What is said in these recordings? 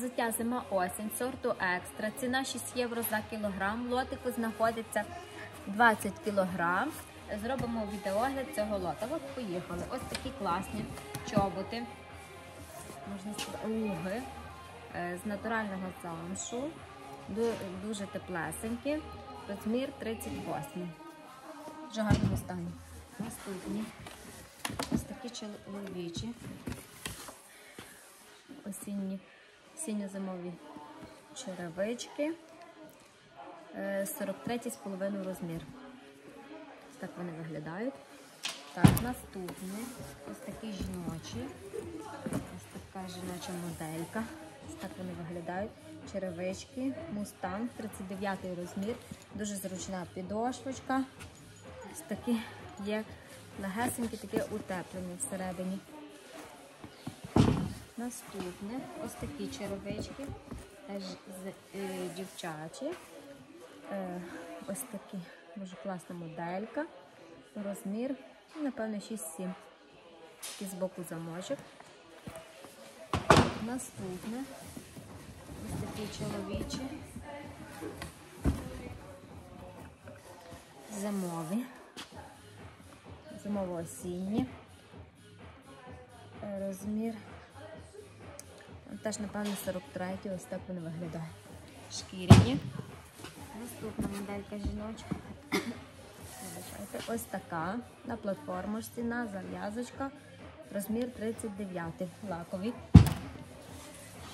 Взуття зима осінь сорту екстра. Ціна 6 євро за кілограм. Лотику знаходиться 20 кілограм. Зробимо відеогляд цього лота. От поїхали. Ось такі класні чоботи. Можна сказати, луги е, з натурального замшу. Дуже теплесенькі. Розмір 38. Дуже гарному стані. Наступні. Ось такі чоловічі. Осінні сіньо-зимові черевички. Е, 43,5 розмір. Ось так вони виглядають. Так, наступні ось такі жіночі. Ось така жіноча моделька. Ось так вони виглядають. Черевички, мустанг, 39 розмір. Дуже зручна підошвочка. Ось такі є легесенькі, таке утеплення всередині. Наступне ось такі черевички, теж з, е, дівчачі. Е, ось такі дуже класна моделька. Розмір, напевно, 6-7. Такий з боку замочок. Наступне ось такі чоловічі. Зимові. Зимово-осінні. Е, Розмір Теж, напевно, 43 ось так вони виглядають. Шкіряні. Наступна моделька жіночка. Ось така. На платформочці, на зав'язочка. Розмір 39 лакові.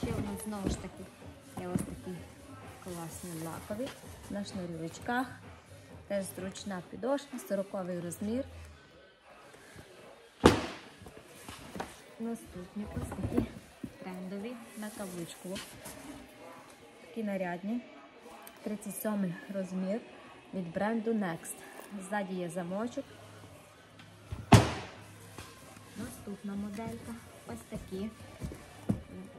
Ще у нас знову ж таки є ось такі класні лакові. На шнурівочках. Теж зручна підошва, 40 розмір. Наступні ось такі каблучку. Такі нарядні. 37 розмір від бренду Next. Ззаді є замочок. Наступна моделька. Ось такі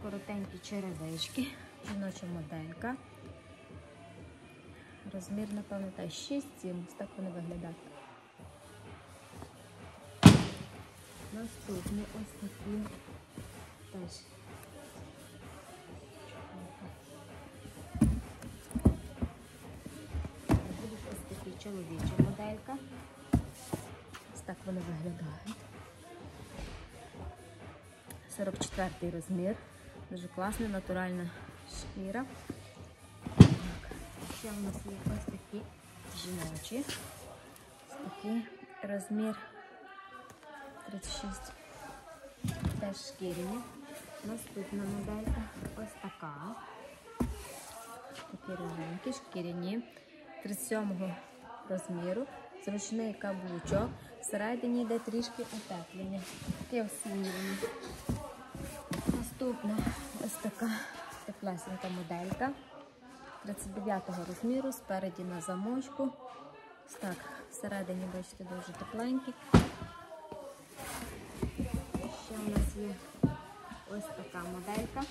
коротенькі черевички. Жіноча моделька. Розмір, напевно, та 6-7. Ось так вони виглядають. Наступні ось такі теж чоловіча моделька. Ось так вони виглядають. 44 розмір. Дуже класна, натуральна шкіра. Так. Ще у нас є ось такі жіночі. Ось такий розмір 36. Теж шкіряні. Наступна моделька ось така. Такі роженькі, шкіряні. 37 розміру. Зручний каблучок. Всередині йде трішки утеплення. Таке осінювання. Наступна ось така теплесенька моделька. 39-го розміру, спереді на замочку. Ось так, всередині, бачите, дуже тепленькі. Ще у нас є ось така моделька.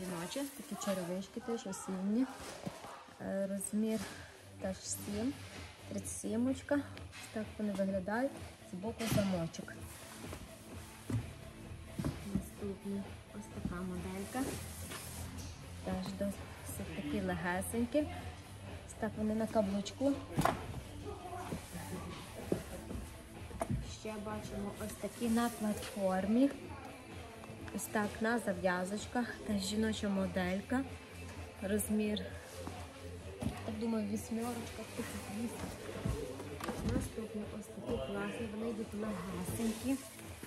Жіноча, такі черевички теж осінні. Е, Розмір теж 7, 37. Ось так вони виглядають. З боку замочок. Наступна ось така моделька. Теж досить такі легесенькі. Ось так вони на каблучку. Ще бачимо ось такі на платформі. Ось так на зав'язочках. Теж жіноча моделька. Розмір, так думаю, вісьмерочка, 38. Наступні ось такі класні, вони йдуть легасенькі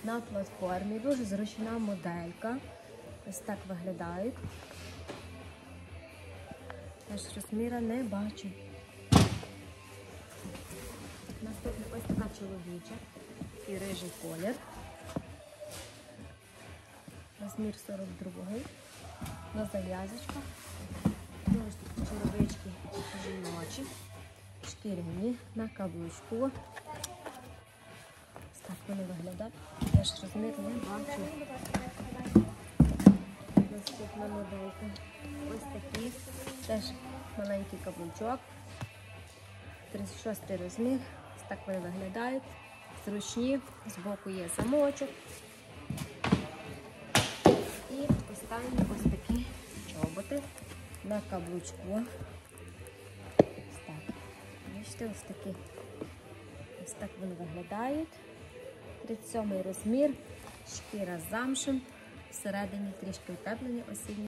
на платформі. Дуже зручна моделька. Ось так виглядають. Теж розміра не бачу. Наступна ось така чоловіча і рижий колір. Розмір 42 на зав'язочках. Черевички жіночі, шкіряні на каблучку. Ось так вони виглядають. Теж розмір не бачу. Наступна моделька. Ось такі. Теж маленький каблучок. 36 розмір. Ось так вони виглядають. Зручні, збоку є замочок. І останні ось такі лоти на каблучку. Ось так. Бачите, ось такі. Ось так вони виглядають. 37 розмір, шкіра з замшем, всередині трішки утеплені осінні.